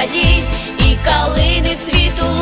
гаї і калини цвіту